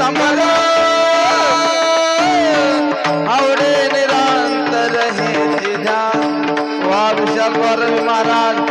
गळा आवडे निरांतर हे ध्यान वा महाराज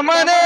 আমার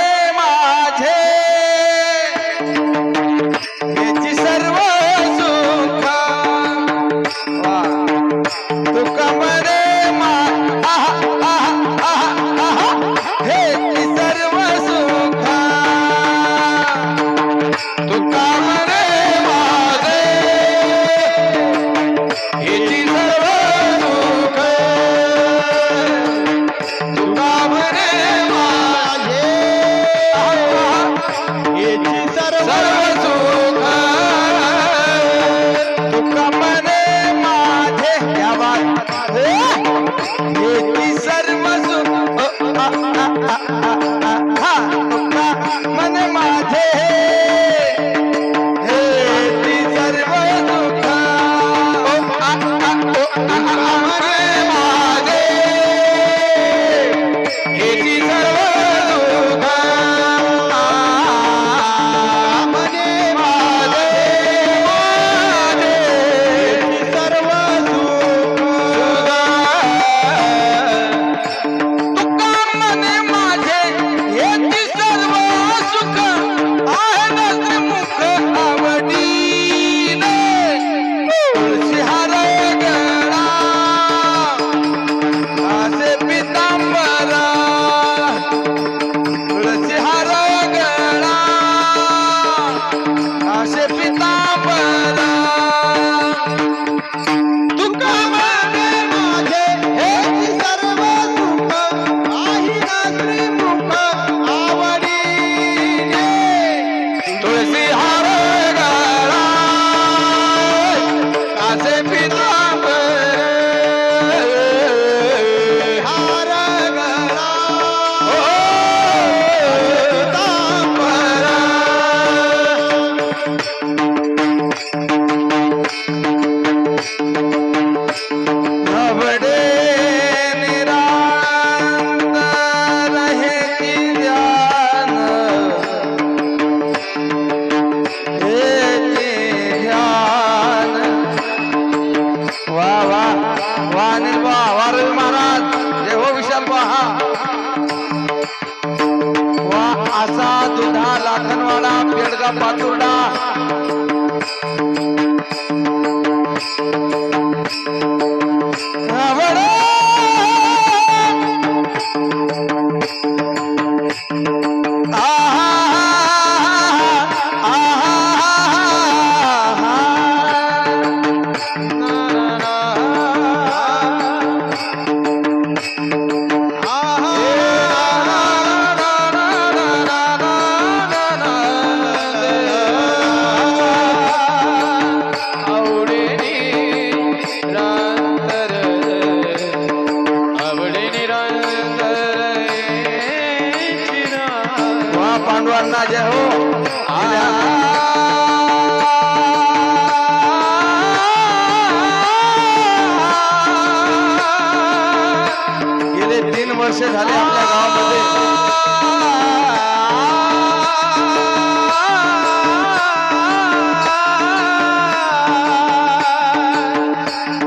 वर्ष झाले आपल्या गावामध्ये.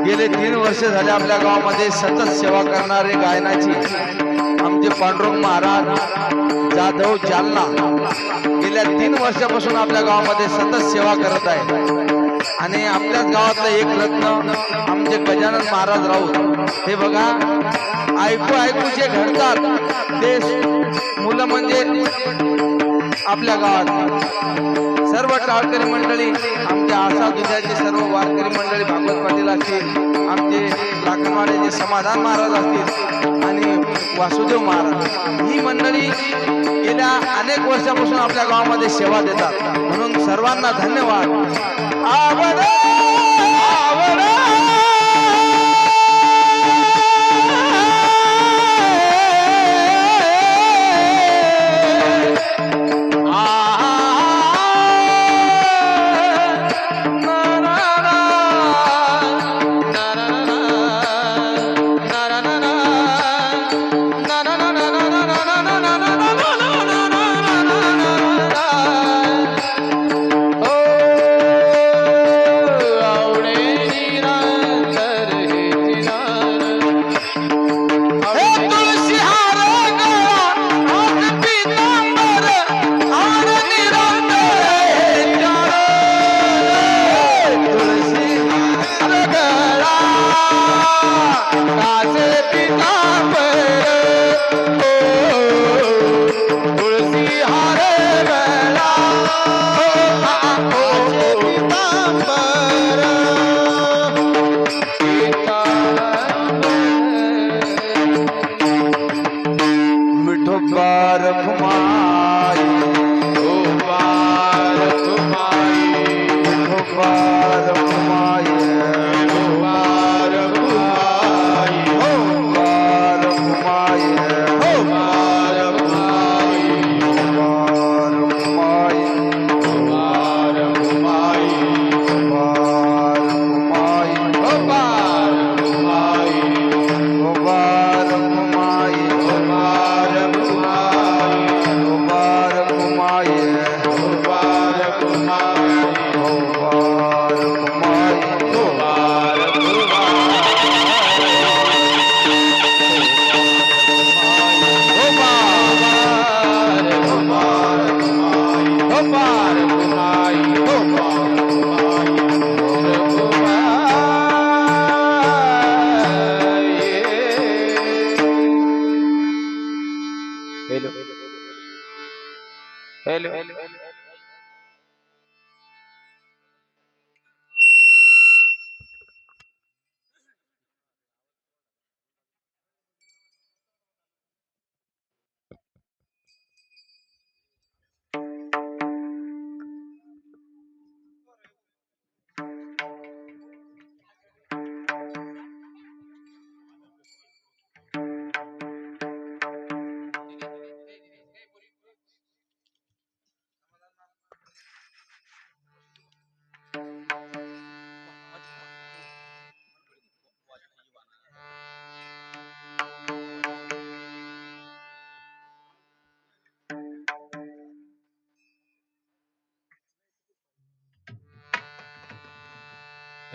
गेले तीन वर्ष झाले आपल्या गावामध्ये सतत सेवा करणारे गायनाची. आमचे पांडुरंग महाराज जाधव जालना गेल्या तीन वर्षापासून आपल्या गावामध्ये सतत सेवा करत आहे आणि आपल्याच गावातलं एक रत्न आमचे गजानन महाराज राऊत हे बघा ऐकू ऐकू जे घडतात ते मुलं म्हणजे आपल्या गावात. सर्व टाळकरी मंडळी आमच्या आशा दुधाचे सर्व वारकरी मंडळी भागवत पाटील असतील आमचे लाखनवाड्याचे समाधान महाराज असतील आणि वासुदेव महाराज. ही मंडळी गेल्या अनेक वर्षापासून आपल्या गावामध्ये सेवा देतात. म्हणून सर्वांना धन्यवाद.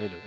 Hello